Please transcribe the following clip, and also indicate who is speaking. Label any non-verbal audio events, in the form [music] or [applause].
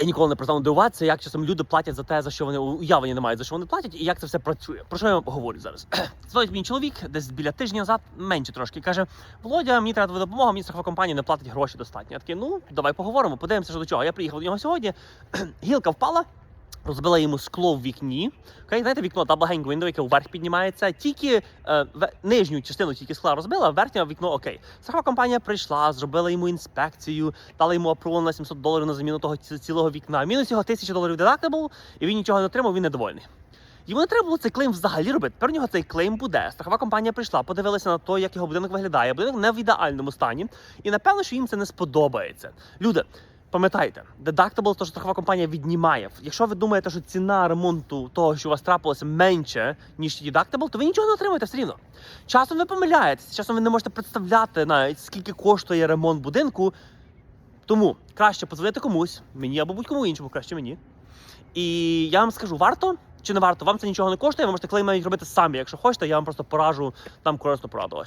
Speaker 1: Я ніколи не перестану дивуватися, як часом люди платять за те, за що вони уявлення не мають, за що вони платять, і як це все працює. Про що я вам говорю зараз? [clears throat] Дзвонить мій чоловік десь біля тижня назад, менше трошки, каже: Володя, мені треба твоя допомога, мені страхова компанія не платить гроші достатньо. Я такий, ну давай поговоримо, подивимося, що до чого. Я приїхав до нього сьогодні. [clears throat] Гілка впала. Розбила йому скло в вікні. Окей, знаєте, вікно double hang window, яке вверх піднімається. Тільки е, нижню частину тільки скла розбила, верхнє вікно окей. Страхова компанія прийшла, зробила йому інспекцію, дала йому апрувал на 700 доларів на заміну того цілого вікна. Мінус його 1000 доларів deductible, і він нічого не отримав, він недовольний. Йому не треба було цей клейм взагалі робити. Тепер у нього цей клейм буде. Страхова компанія прийшла, подивилася на те, як його будинок виглядає. Будинок не в ідеальному стані. І напевно, що їм це не сподобається. Люди, пам'ятайте, deductible, то страхова компанія віднімає. Якщо ви думаєте, що ціна ремонту того, що у вас трапилося, менше, ніж deductible, то ви нічого не отримаєте все рівно. Часом ви помиляєтесь, часом ви не можете представляти навіть скільки коштує ремонт будинку. Тому краще подзвонити комусь, мені або будь-кому іншому, краще мені. І я вам скажу, варто чи не варто? Вам це нічого не коштує, ви можете клейм навіть робити самі. Якщо хочете, я вам просто поражу там корисно пораду.